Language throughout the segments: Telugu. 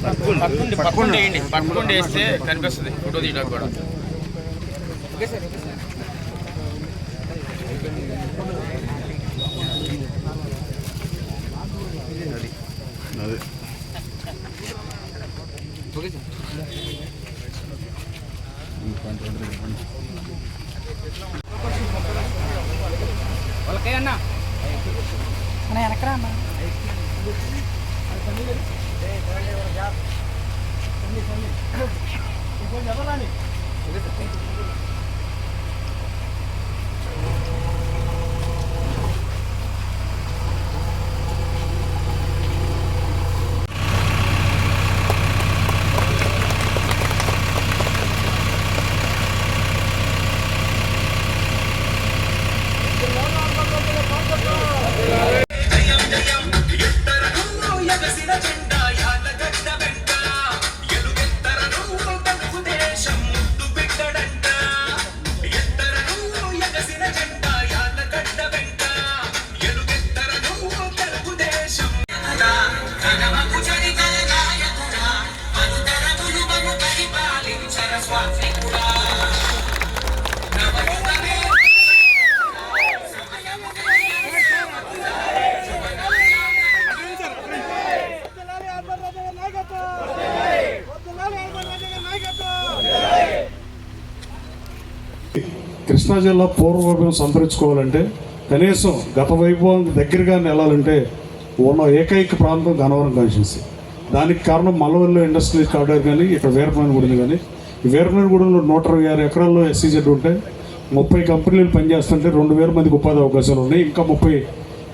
పట్టుకుండి పట్టుకుండి వేయండి. పట్టుకుండి వేస్తే కనిపిస్తుంది ఫోటో తీయడానికి కూడా. వాళ్ళకే అన్నా అన్న వెనకరా అన్న చెప్పాలని కృష్ణా జిల్లా పూర్వవైభవం సంతరించుకోవాలంటే కనీసం గత వైభవం దగ్గరగా వెళ్ళాలంటే ఉన్న ఏకైక ప్రాంతం గనవరం కాన్స్టిట్యున్సీ. దానికి కారణం మల్లవల్లి ఇండస్ట్రీ కారిడార్ కానీ ఇక్కడ వీరపమైన గుడిని కానీ. ఈ వీరపమైన గుడిలో నూట ఇరవై ఆరు ఎకరాల్లో ఎస్సీజెడ్ ఉంటే ముప్పై కంపెనీలు పనిచేస్తుంటే రెండు వేల మందికి ఉపాధి అవకాశాలు ఉన్నాయి. ఇంకా ముప్పై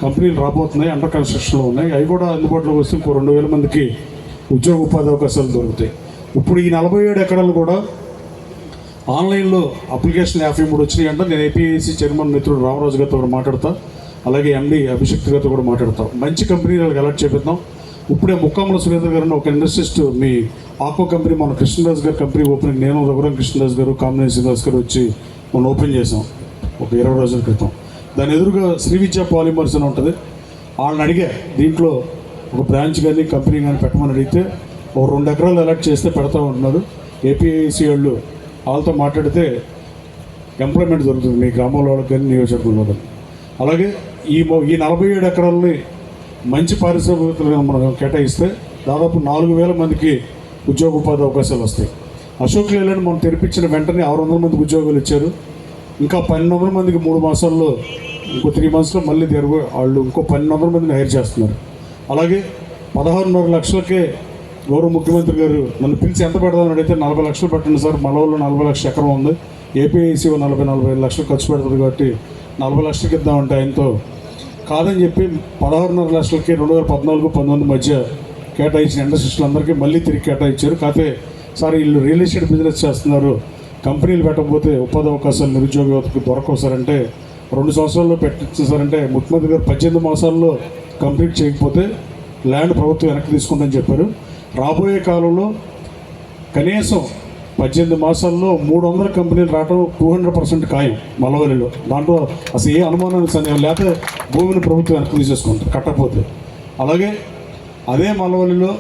కంపెనీలు రాబోతున్నాయి అండర్ కన్స్ట్రక్షన్లో ఉన్నాయి. అవి కూడా అందుబాటులోకి వస్తే ఇంకో రెండు వేల మందికి ఉద్యోగ ఉపాధి అవకాశాలు దొరుకుతాయి. ఇప్పుడు ఈ నలభై ఏడు ఎకరాలు కూడా ఆన్లైన్లో అప్లికేషన్ యాభై మూడు వచ్చినాయి అంటే. నేను ఏపీఐసి చైర్మన్ మిత్రుడు రామరాజు గారితో కూడా మాట్లాడతా. అలాగే ఎండి అభిషక్తి గారితో కూడా మాట్లాడతాం. మంచి కంపెనీ వాళ్ళకి అలర్ట్ చేపిద్దాం. ఇప్పుడే ముక్కాముల సురేంద్ర గారు ఒక ఇండస్ట్రిస్ట్ మీ ఆకో కంపెనీ మన కృష్ణదాస్ గారి కంపెనీ ఓపెనింగ్ నేను రఘురాం కృష్ణదాస్ గారు కామినేని శ్రీనివాస్ గారు వచ్చి మనం ఓపెన్ చేసాం ఒక ఇరవై రోజుల క్రితం. దాని ఎదురుగా శ్రీ విద్యా పాలిమర్స్ అని ఉంటుంది. వాళ్ళని అడిగే దీంట్లో ఒక బ్రాంచ్ కానీ కంపెనీ కానీ పెట్టమని అడిగితే ఒక రెండు ఎకరాలు అలర్ట్ చేస్తే పెడతా ఉంటున్నారు ఏపీఐసి వాళ్ళు వాళ్ళతో మాట్లాడితే ఎంప్లాయ్మెంట్ దొరుకుతుంది మీ గ్రామంలో వాళ్ళకి కానీ నియోజకవర్గంలో అలాగే ఈ ఈ నలభై ఏడు ఎకరాలని మంచి పారిశ్రామికవేత్తలుగా మనం కేటాయిస్తే దాదాపు నాలుగు వేల మందికి ఉద్యోగ ఉపాధి అవకాశాలు వస్తాయి. అశోక్ లేలాండ్ మనం తెరిపించిన వెంటనే ఆరు వందల మందికి ఉద్యోగాలు ఇచ్చారు. ఇంకా పన్నెండు వందల మందికి మూడు మాసాల్లో ఇంకో త్రీ మంత్స్లో మళ్ళీ తెరుగు వాళ్ళు ఇంకో పన్నెండు వందల మందిని హైర్ చేస్తున్నారు. అలాగే పదహారున్నర లక్షలకే గౌరవ ముఖ్యమంత్రి గారు నన్ను పిలిచి ఎంత పెడదామని అడిగితే నలభై లక్షలు పెట్టండి సార్. మనలో నలభై లక్షల ఎకరం ఉంది. ఏపీఐసీ నలభై నలభై ఐదు లక్షలు ఖర్చు పెడుతుంది కాబట్టి నలభై లక్షలకి ఇద్దామంటే ఆయనతో కాదని చెప్పి పదహారున్నర లక్షలకి రెండు వేల పద్నాలుగు పంతొమ్మిది మధ్య కేటాయించిన ఇండస్ట్రీస్లు అందరికీ మళ్ళీ తిరిగి కేటాయించారు. కాకపోతే సార్ వీళ్ళు రియల్ ఎస్టేట్ బిజినెస్ చేస్తున్నారు. కంపెనీలు పెట్టకపోతే ఉపాధి అవకాశాలు నిరుద్యోగ యువతకు దొరకవు సార్ అంటే రెండు సంవత్సరాల్లో పెట్టించారంటే ముఖ్యమంత్రి గారు పద్దెనిమిది మాసాల్లో కంప్లీట్ చేయకపోతే ల్యాండ్ ప్రభుత్వం వెనక్కి తీసుకుందని చెప్పారు. రాబోయే కాలంలో కనీసం పద్దెనిమిది మాసాల్లో మూడు వందల కంపెనీలు రావడం టూ హండ్రెడ్ పర్సెంట్ ఖాయం మలవలిలో దాంట్లో అసలు ఏ అనుమానానికి సందేహం లేకపోతే భూమిని ప్రభుత్వం వెనక్కి తీసేసుకుంటారు కట్టకపోతే. అలాగే అదే మలవలిలో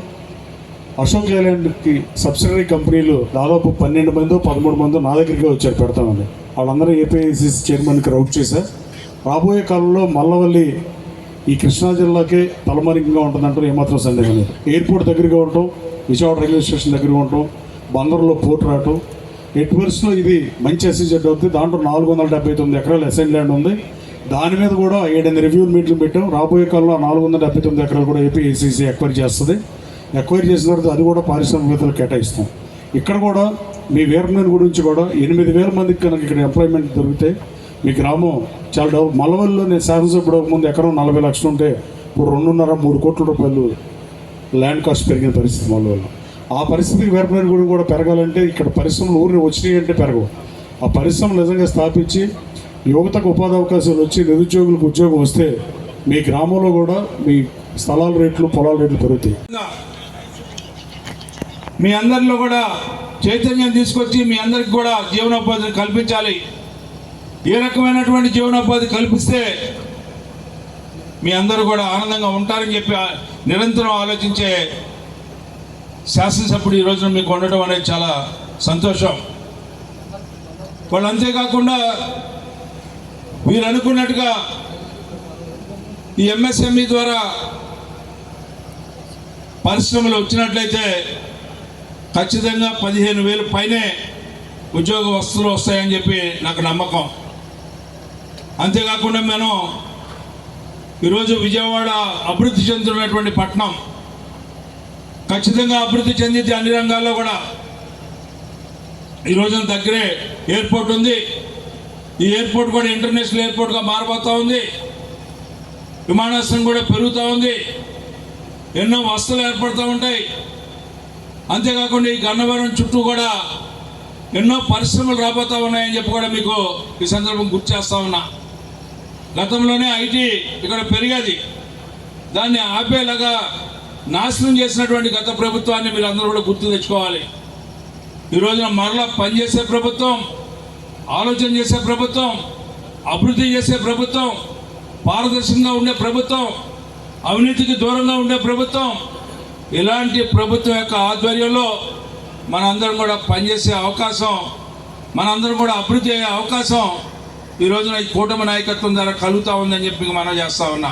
అశోక్ లేలాండ్కి సబ్సిడరీ కంపెనీలు దాదాపు పన్నెండు మందో పదమూడు మందో నా దగ్గరికి వచ్చారు పెడతామని. వాళ్ళందరూ ఏపీఐసిసి చైర్మన్కి రౌట్ చేశారు. రాబోయే కాలంలో మల్లవల్లి ఈ కృష్ణా జిల్లాకే తలమరికంగా ఉంటుందంటారు ఏమాత్రం సందేహం లేదు. ఎయిర్పోర్ట్ దగ్గరగా ఉండటం విజయవాడ రైల్వే స్టేషన్ దగ్గరగా ఉండటం బందర్లో పోర్ట్ రావటం. ఎయిట్ వర్స్లో ఇది మంచి ఎస్సీజెడ్ అవుతుంది. దాంట్లో నాలుగు వందల డెబ్బై తొమ్మిది ఎకరాలు అసైన్ ల్యాండ్ ఉంది. దాని మీద కూడా ఏడెనిమిది రివ్యూ మీట్లు పెట్టాం. రాబోయే కాలంలో నాలుగు వందల డెబ్బై తొమ్మిది ఎకరాలు కూడా ఏపీఐసీసీ ఎక్వైర్ చేస్తుంది. ఎక్వైర్ చేసిన తర్వాత అది కూడా పారిశ్రామికవేత్తలు కేటాయిస్తాం. ఇక్కడ కూడా మీ వీరమైన గురించి కూడా ఎనిమిది వేల మందికి కనుక ఇక్కడ ఎంప్లాయ్మెంట్ దొరికితే మీ గ్రామం చాలా డెవలప్ మలవల్లో నేను శాసనసభ్యుడు ముందు ఎకరం నలభై లక్షలు ఉంటే ఇప్పుడు రెండున్నర మూడు కోట్ల రూపాయలు ల్యాండ్ కాస్ట్ పెరిగిన పరిస్థితి మలవల్లో ఆ పరిస్థితికి వీరమేన్ గుడి కూడా పెరగాలంటే ఇక్కడ పరిశ్రమలు ఊరిని వచ్చినాయి అంటే పెరగవు. ఆ పరిశ్రమలు నిజంగా స్థాపించి యువతకు ఉపాధి అవకాశాలు వచ్చి నిరుద్యోగులకు ఉద్యోగం వస్తే మీ గ్రామంలో కూడా మీ స్థలాల రేట్లు పొలాల రేట్లు పెరుగుతాయి. మీ అందరిలో కూడా చైతన్యం తీసుకొచ్చి మీ అందరికి కూడా జీవనోపాధిని కల్పించాలి. ఏ రకమైనటువంటి జీవనోపాధి కల్పిస్తే మీ అందరూ కూడా ఆనందంగా ఉంటారని చెప్పి నిరంతరం ఆలోచించే శాసనసభ్యుడు ఈ రోజున మీకు ఉండటం అనేది చాలా సంతోషం. వాళ్ళు అంతేకాకుండా మీరు అనుకున్నట్టుగా ఈ ఎంఎస్ఎంఈ ద్వారా పరిశ్రమలు వచ్చినట్లయితే ఖచ్చితంగా పదిహేను వేలు పైనే ఉద్యోగ వస్తువులు వస్తాయని చెప్పి నాకు నమ్మకం. అంతేకాకుండా మనం ఈరోజు విజయవాడ అభివృద్ధి చెందుతున్నటువంటి పట్టణం ఖచ్చితంగా అభివృద్ధి చెందితే అన్ని రంగాల్లో కూడా ఈ రోజున దగ్గరే ఎయిర్పోర్ట్ ఉంది. ఈ ఎయిర్పోర్ట్ కూడా ఇంటర్నేషనల్ ఎయిర్పోర్ట్గా మారిపోతూ ఉంది. విమానాశ్రయం కూడా పెరుగుతూ ఉంది. ఎన్నో వస్తువులు ఏర్పడుతూ ఉంటాయి. అంతేకాకుండా ఈ గన్నవరం చుట్టూ కూడా ఎన్నో పరిశ్రమలు రాబోతూ ఉన్నాయని చెప్పి కూడా మీకు ఈ సందర్భం గుర్తు చేస్తూ ఉన్నా. గతంలోనే ఐటీ ఇక్కడ పెరిగేది. దాన్ని ఆపేలాగా నాశనం చేసినటువంటి గత ప్రభుత్వాన్ని మీరు అందరూ కూడా గుర్తు తెచ్చుకోవాలి. ఈ రోజున మరలా పనిచేసే ప్రభుత్వం ఆలోచన చేసే ప్రభుత్వం అభివృద్ధి చేసే ప్రభుత్వం పారదర్శకంగా ఉండే ప్రభుత్వం అవినీతికి దూరంగా ఉండే ప్రభుత్వం ఇలాంటి ప్రభుత్వం యొక్క ఆధ్వర్యంలో మనందరం కూడా పనిచేసే అవకాశం మనందరం కూడా అభివృద్ధి అయ్యే అవకాశం ఈ రోజున ఈ కూటమి నాయకత్వం ద్వారా కలుగుతా ఉందని చెప్పి మనం చేస్తా ఉన్నా.